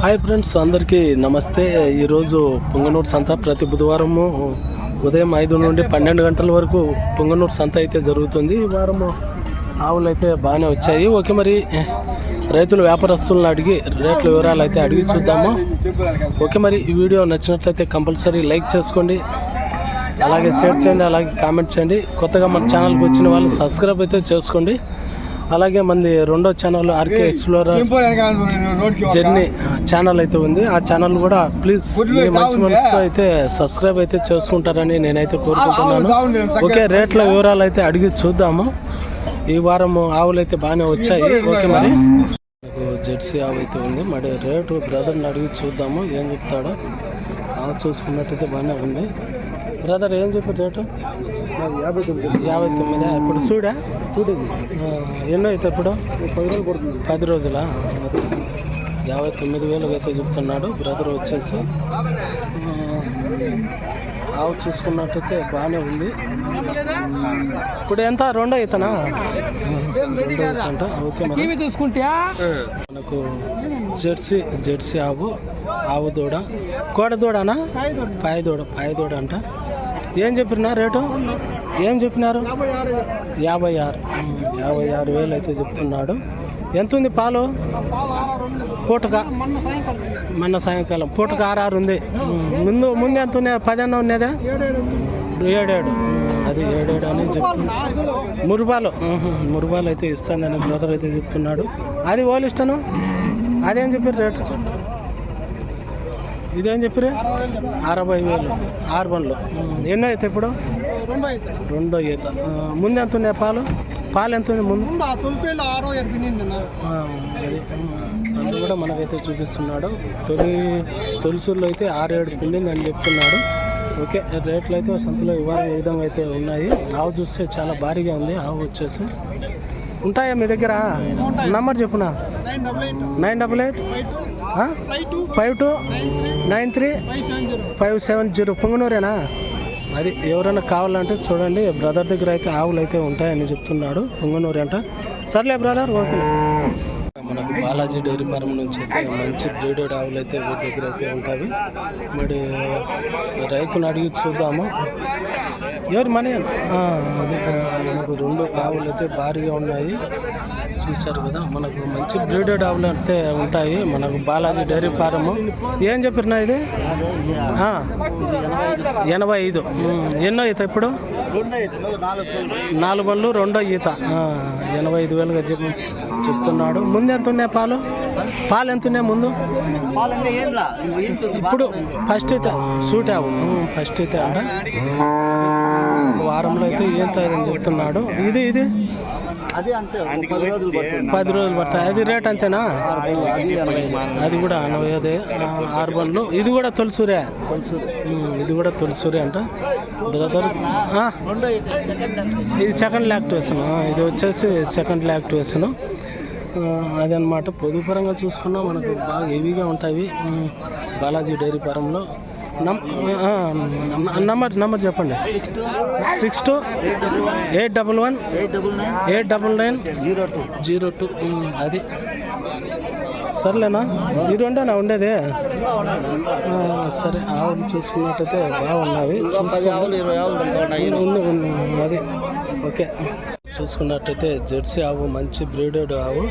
Hi friends అందరికీ నమస్తే. ఈరోజు పొంగనూరు సంత ప్రతి బుధవారము ఉదయం ఐదు నుండి పన్నెండు గంటల వరకు పొంగనూరు సంత అయితే జరుగుతుంది. ఈ వారము ఆవులు అయితే బాగానే వచ్చాయి. ఓకే మరి రైతులు వ్యాపారస్తులను అడిగి రేట్ల వివరాలు అయితే అడిగి చూద్దాము. ఓకే మరి ఈ వీడియో నచ్చినట్లయితే కంపల్సరీ లైక్ చేసుకోండి. అలాగే షేర్ చేయండి అలాగే కామెంట్ చేయండి. కొత్తగా మన ఛానల్కి వచ్చిన వాళ్ళు సబ్స్క్రైబ్ అయితే చేసుకోండి. అలాగే మంది రెండో channel RK explorer journey channel అయితే ఉంది. ఆ ఛానల్ కూడా ప్లీజ్ మీ మంచి మనసుతో అయితే సబ్స్క్రైబ్ అయితే చేసుకుంటారని నేనైతే కోరుకుంటున్నాను. ఓకే రేట్ల వివరాలు అయితే అడిగి చూద్దాము. ఈ వారం ఆవులు అయితే బాగానే వచ్చాయి. ఓకే మరి. జెర్సీ ఆవు అయితే ఉంది. మరి రేటు బ్రదర్ని అడిగి చూద్దాము. ఏం చెప్తాడో. ఆవు చూసుకున్నట్టయితే బాగానే ఉంది. బ్రదర్ ఏం చెప్పి రేటు? యాభై తొమ్మిది. యాభై తొమ్మిది? ఇప్పుడు చూడా చూడేది ఎన్నో అయితే ఇప్పుడు? పది రోజులు పడుతుంది పది రోజులా? యాభై తొమ్మిది వేలు అయితే చెప్తున్నాడు బ్రదర్ వచ్చేసి. ఆ, ఆవు చూసుకున్నట్టయితే బాగానే ఉంది. ఇప్పుడు ఎంత? రెండో అవుతానా? అంట ఓకే మనకు జెర్సీ జెర్సీ ఆవు ఆవు దూడ. కోడ దూడనా? పాయ దూడ పాయ దూడ అంట. ఏం చెప్పినా రేటు? ఏం చెప్పినారు? యాభై ఆరు. యాభై ఆరు వేలు అయితే చెప్తున్నాడు. ఎంత ఉంది పాలు? పూటక? మొన్న సాయంకాలం. పూటక ఆరు ఉంది. ముందు ముందు ఎంత ఉన్నాయి? పదన్న ఉన్నదా? ఏడేడు. అది ఏడేడు అని చెప్తున్నా. మురుబాలు. మురుబాలు అయితే ఇస్తానని బ్రదర్ అయితే చెప్తున్నాడు. అది వాళ్ళు అదేం చెప్పారు రేటు? ఇదేం చెప్పారు అరవై వేలు. ఆరు బండ్లు ఎన్నో అయితే ఇప్పుడు? రెండో ఈత. ముందు ఎంత ఉన్నాయి పాలు? పాలు ఎంత ఉంది ముందు? అది. అది కూడా మనకైతే చూపిస్తున్నాడు. తొలి తొలిసూరులో అయితే ఆరు ఏడు పిండింది అని చెప్తున్నాడు. ఓకే రేట్లు అయితే సంతలో ఇవాళ ఈ విధంగా అయితే ఉన్నాయి. ఆవు చూస్తే చాలా భారీగా ఉంది. ఆవు వచ్చేసి. ఉంటాయా మీ దగ్గర? Number చెప్పునా? Nine double eight five two nine three five seven zero. పొంగనూరేనా? అది ఎవరైనా కావాలంటే చూడండి బ్రదర్ దగ్గర అయితే ఆవులు అయితే ఉంటాయని చెప్తున్నాడు పొంగనూరు అంట. సర్లే బ్రదర్ ఓకే మనకు బాలాజీ డైరీ ఫార్మ్ నుంచి అయితే మంచి బ్రీడెడ్ ఆవులు అయితే వీరి దగ్గర అయితే ఉంటాయి. మరి రైతును అడిగి చూద్దాము. ఎవరు మనీ? ఆ, అదే మనకు రెండు ఆవులు అయితే భారీగా ఉన్నాయి. చూశారు కదా మనకు మంచి బ్రీడెడ్ ఆవులు అయితే ఉంటాయి మనకు బాలాజీ డైరీ ఫారము. ఏం చెప్పినా ఇది? ఎనభై ఐదు. ఎన్నో ఈత ఇప్పుడు? నాలుగు బండ్లు రెండో ఈత. ఎనభై ఐదు వేలుగా చెప్పి చెప్తున్నాడు. ముందు ఎంత ఉన్నాయి పాలు? పాలు ఎంత ఉన్నాయి ముందు? ఇప్పుడు ఫస్ట్ అయితే సూట్ ఆవు. ఉమ్, ఫస్ట్ అయితే అంట. వారంలో అయితే ఏం అని చెప్తున్నాడు. ఇది ఇది? అది అంతే పది రోజులు పడతాయి అది రేట్ అంతేనా? అది కూడా ఎనభై అదే. ఆరు బండ్లు ఇది కూడా తొలిసూరే? ఇది కూడా తొలిసూరే అంట. బ్రదర్ ఇది సెకండ్ లాక్టివేషన్ ఇది వచ్చేసి సెకండ్ లాక్టివేషన్ అదనమాట పొదుపరంగా చూసుకున్నా మనకు బాగా హెవీగా ఉంటాయి. బాలాజీ డైరీ ఫారంలో. ఆ, నంబర్ నంబర్ చెప్పండి. Six two eight double one eight double nine eight double nine zero two. Zero two అది. సర్లేనా? ఇది రెండేనా ఉండేది? సరే ఆవులు చూసుకున్నట్టయితే బాగున్నాయి. అది. ఓకే. చూసుకున్నట్టయితే జెర్సీ ఆవు మంచి బ్రీడెడ్ ఆవు.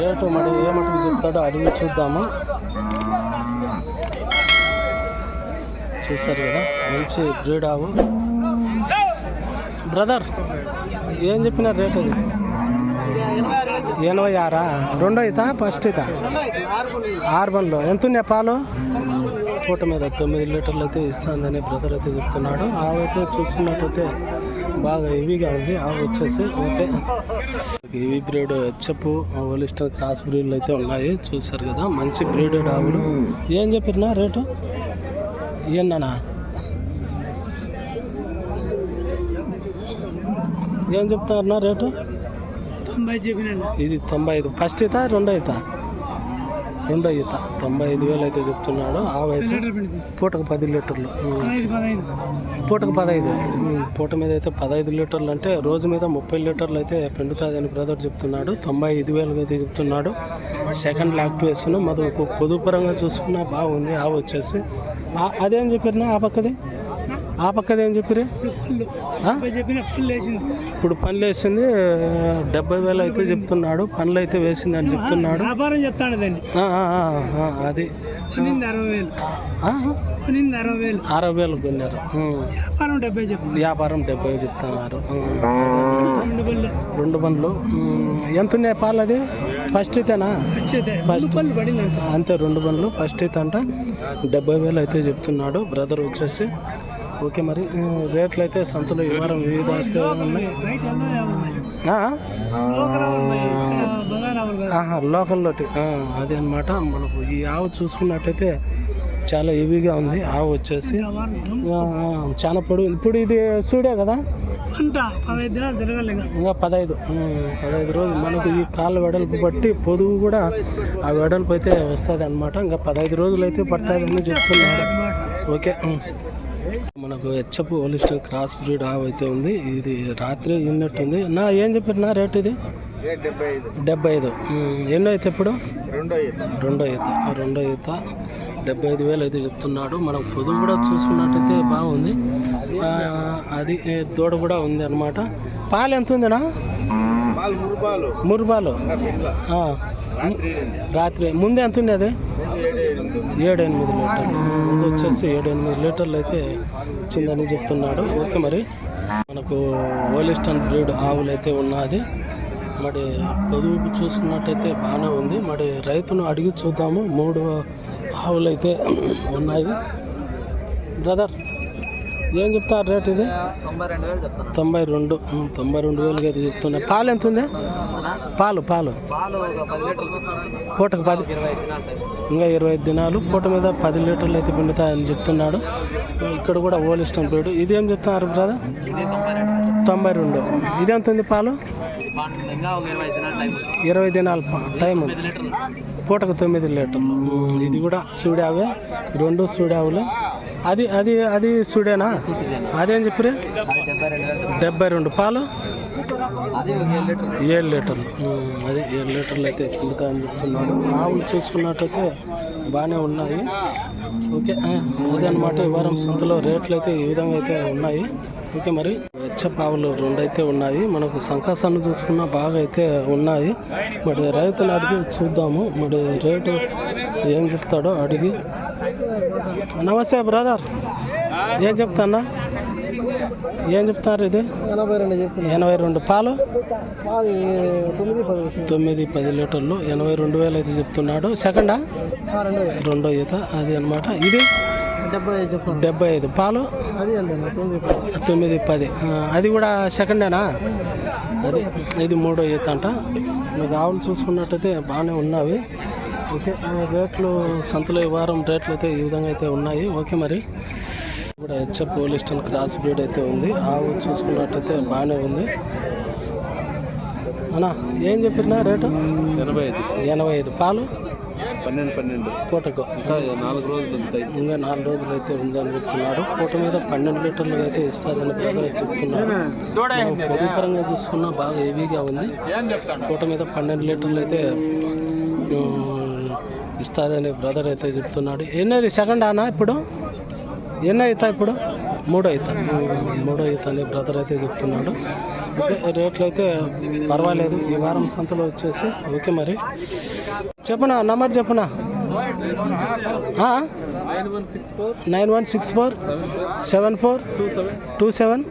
రేటు మరి ఏ మటుకు చెప్తాడో అడిగి చూద్దాము? చూసారు కదా మంచి బ్రీడ్ ఆవు బ్రదర్ ఏం చెప్పిన రేట్ అది ఎనభై ఆరా? రెండో అవుతా ఫస్ట్ అవుతా ఆరు ఎంత ఉన్నాయి పాలు? పూట మీద తొమ్మిది లీటర్లు అయితే ఇస్తుందని బ్రదర్ అయితే చెప్తున్నాడు. ఆవు అయితే చూసుకున్నట్టయితే బాగా హెవీగా ఉంది. ఆవు వచ్చేసి ఓకే. హెవీ బ్రీడ్ హెచ్ఎఫ్ ఓలిస్టర్ క్రాస్ బ్రీడ్లు అయితే ఉన్నాయి. చూసారు కదా మంచి బ్రీడెడ్ ఆవులు. ఏం చెప్పినా రేటు? ఏంటన్నా ఏం చెప్తారన్నా రేటు తొంభై చెప్పినండి ఇది తొంభై ఐదు. ఫస్ట్ అవుతా రెండో అవుతా రెండో ఈత తొంభై ఐదు వేలు అయితే చెప్తున్నాడు. ఆవు అయితే పూటకు పది లీటర్లు. పూటకు పదహైదు. పూట మీద అయితే పదహైదు లీటర్లు అంటే రోజు మీద ముప్పై లీటర్లు అయితే పిండుతుందని బ్రదర్ చెప్తున్నాడు. తొంభై ఐదు వేలు అయితే చెప్తున్నాడు. సెకండ్ యాక్టివేషన్ మనకు పొదుపు పరంగా చూసుకున్నా బాగుంది. ఆవు వచ్చేసి. అదేం చెప్పారు ఆ పక్కది? ఆ పక్కది ఏం చెప్పారు వేసింది. ఇప్పుడు పనులు వేసింది డెబ్బై వేలు అయితే చెప్తున్నాడు పనులు అయితే వేసింది అని చెప్తున్నాడు. వ్యాపారం ఆ, అది. అరవై వేలు. కొన్నారు. వ్యాపారం డెబ్బై చెప్పు వ్యాపారం డెబ్బై చెప్తున్నారు. రెండు బండ్లు ఎంత ఉన్నాయి పాలు అది? ఫస్ట్ అయితేనా అంత. అంతే రెండు బండ్లు ఫస్ట్ అయితే అంట డెబ్బై వేలు అయితే చెప్తున్నాడు. బ్రదర్ వచ్చేసి ఓకే మరి రేట్లు అయితే సంతలో ఈ వారం వివిధ ఉన్నాయి? ఆహా లోకల్లోటి. అదే అనమాట మనకు ఈ ఆవు చూసుకున్నట్టయితే చాలా హెవీగా ఉంది. ఆవు వచ్చేసి చాలా పొడుగు. ఇప్పుడు ఇది సూడే కదా? ఇంకా పదహైదు. పదహైదు రోజులు. మనకు ఈ కాళ్ళ వెడల్పు బట్టి పొదుగు కూడా ఆ వెడల్పు అయితే వస్తుంది అనమాట ఇంకా పదహైదు రోజులు అయితే పడుతుందని చెప్తున్నారు. ఓకే మనకు హెచ్చపు హోలిస్టన్ క్రాస్ బ్రీడ్ ఆవు అయితే ఉంది. ఇది రాత్రి ఉన్నట్టుంది నా ఏం చెప్పారు? నా రేట్ ఇది? డెబ్బై ఐదు. ఎన్నో అయితే ఇప్పుడు? రెండో ఈత. రెండో ఈత. రెండో ఈత డెబ్బై ఐదు వేలు అయితే చెప్తున్నాడు. మనం పొదుగు కూడా చూసుకున్నట్టయితే బాగుంది. ఆ, అది దూడ కూడా ఉంది అనమాట పాలు ఎంత ఉందినా? మూడు మురుబాలు రాత్రి ముందు ఎంత ఉంది అది? ఏడు ఎనిమిది లీటర్లు ముందు వచ్చేసి ఏడు ఎనిమిది లీటర్లు అయితే వచ్చిందని చెప్తున్నాడు. ఓకే మరి. మనకు ఓలిస్టన్ బ్రీడ్ ఆవులు అయితే ఉన్నది. మరి పొదుపు చూసుకున్నట్టయితే బాగానే ఉంది. మరి రైతును అడిగి చూద్దాము. మూడు ఆవులు అయితే ఉన్నాయి. బ్రదర్ ఏం చెప్తారు రేట్ ఇది? తొంభై రెండు తొంభై రెండు. వేలకి అయితే చెప్తున్నాయి పాలు ఎంత ఉంది? పాలు పాలు. పూటకు పది. ఇంకా ఇరవై ఐదు దినాలు. పూట మీద పది లీటర్లు అయితే పిండుతాయని చెప్తున్నాడు. ఇక్కడ కూడా ఓల్ ఇష్టం పేడు ఇది ఏం చెప్తున్నారు బ్రదర్? తొంభై రెండు. ఇది ఎంత ఉంది పాలు? ఇరవై దినాలు టైం. పూటకు తొమ్మిది లీటర్లు. ఇది కూడా సూడావే. రెండు సూడావులే. అది అది అది సూడేనా? అదేం చెప్పిరే డెబ్బై రెండు. పాలు? ఏడు లీటర్లు. ఏడు లీటర్లు అదే ఏడు లీటర్లు అయితే పిండుతాయని చెప్తున్నాడు. ఆవులు చూసుకున్నట్టయితే బాగానే ఉన్నాయి. ఓకే అదనమాట అదే ఈ వారం సంతలో రేట్లు అయితే ఈ విధంగా అయితే ఉన్నాయి. ఓకే మరి వెచ్చపు రెండు అయితే ఉన్నాయి. మనకు సంకాసాన్ని చూసుకున్నా బాగా అయితే ఉన్నాయి. మరి రైతులు అడిగి చూద్దాము. మరి రేటు ఏం చెప్తాడో అడిగి నమస్తే బ్రదర్ ఏం చెప్తానా ఏం చెప్తారు ఇది? ఎనభై రెండు చెప్తున్నా. ఎనభై రెండు పాలు? తొమ్మిది పది తొమ్మిది పది లీటర్లు. ఎనభై రెండు వేలు అయితే చెప్తున్నాడు. సెకండా? రెండు ఈత. అది అన్నమాట. ఇది? డెబ్బై ఐదు చెప్తాను. డెబ్బై ఐదు. పాలు? తొమ్మిది పది. అది కూడా సెకండేనా? అది ఇది మూడో ఈత అంట. మీకు ఆవులు చూసుకున్నట్టయితే బాగానే ఉన్నవి. ఓకే ఆ, రేట్లు సంతలో ఈ వారం రేట్లు అయితే ఈ విధంగా అయితే ఉన్నాయి. ఓకే మరి. ఇక్కడ హెచ్ఎఫ్ పోలిస్టన్ క్రాస్ బ్రీడ్ అయితే ఉంది. ఆవు చూసుకున్నట్టయితే బాగానే ఉంది. అన్నా ఏం చెప్పినా రేటు? ఎనభై ఐదు. ఎనభై ఐదు. పాలు? పన్నెండు పన్నెండు. పూటకు. నాలుగు రోజులు ఉంటాయి ఇంకా నాలుగు రోజులు అయితే ఉందని చెప్తున్నారు. పూట మీద పన్నెండు లీటర్లు అయితే ఇస్తుందని బ్రదర్ చెప్తున్నారు. పొడి పరంగా చూసుకున్నా బాగా హెవీగా ఉంది. పూట మీద పన్నెండు లీటర్లు అయితే ఇస్తుందని బ్రదర్ అయితే చెప్తున్నాడు. ఎన్నది? సెకండ్ అనా ఇప్పుడు? ఎన్ని అవుతా ఇప్పుడు? మూడో అవుతా మూడో అవుతా అని బ్రదర్ అయితే చెప్తున్నాడు. ఓకే రేట్లు అయితే పర్వాలేదు. ఈ వారం సంతలో వచ్చేసి ఓకే మరి. చెప్పనా? నంబర్ చెప్పనా? Nine one six four seven four two seven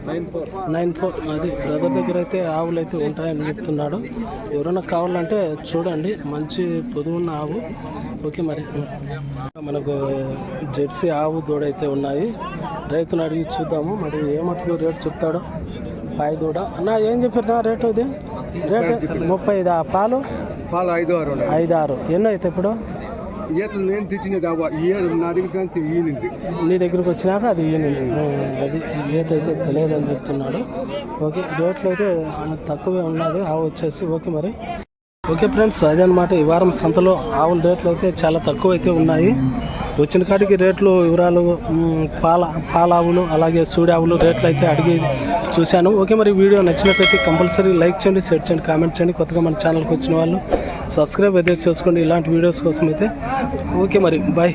nine four. అది బ్రదర్ దగ్గర అయితే ఆవులు అయితే ఉంటాయని చెప్తున్నాడు. ఎవరైనా కావాలంటే చూడండి. మంచి పొదువున్న ఆవు. ఓకే మరి. మనకు జెర్సీ ఆవు దూడ అయితే ఉన్నాయి. రైతును అడిగి చూద్దాము. మరి ఏ మటుకు రేటు చెప్తాడో? పాయి దూడ. నా ఏం చెప్పారు నా రేటు ఇది? రేటు ముప్పై ఐదు. పాలు? పాలు ఐదు ఆరు ఐదు ఆరు. ఎన్నో అయితే ఇప్పుడు? ఈతలు నేను తెచ్చినది అవ్వ. నా దగ్గర నుంచి ఈనింది నీ దగ్గరికి వచ్చినాక అది ఈయనింది అది ఈత అయితే తెలియదని చెప్తున్నాడు. ఓకే రేట్లు అయితే తక్కువే ఉన్నది. ఆ వచ్చేసి ఓకే మరి. ఓకే ఫ్రెండ్స్ అదే అనమాట ఈ వారం సంతలో ఆవుల రేట్లు అయితే చాలా తక్కువ అయితే ఉన్నాయి. వచ్చిన కాడికి రేట్లు వివరాలు పాల పాలావులు అలాగే సూడావులు రేట్లు అయితే అడిగి చూశాను. ఓకే మరి వీడియో నచ్చినట్లయితే కంపల్సరీ లైక్ చేయండి షేర్ చేయండి కామెంట్ చేయండి. కొత్తగా మన ఛానల్కి వచ్చిన వాళ్ళు సబ్స్క్రైబ్ అయితే చేసుకోండి. ఇలాంటి వీడియోస్ కోసం అయితే. ఓకే మరి బాయ్.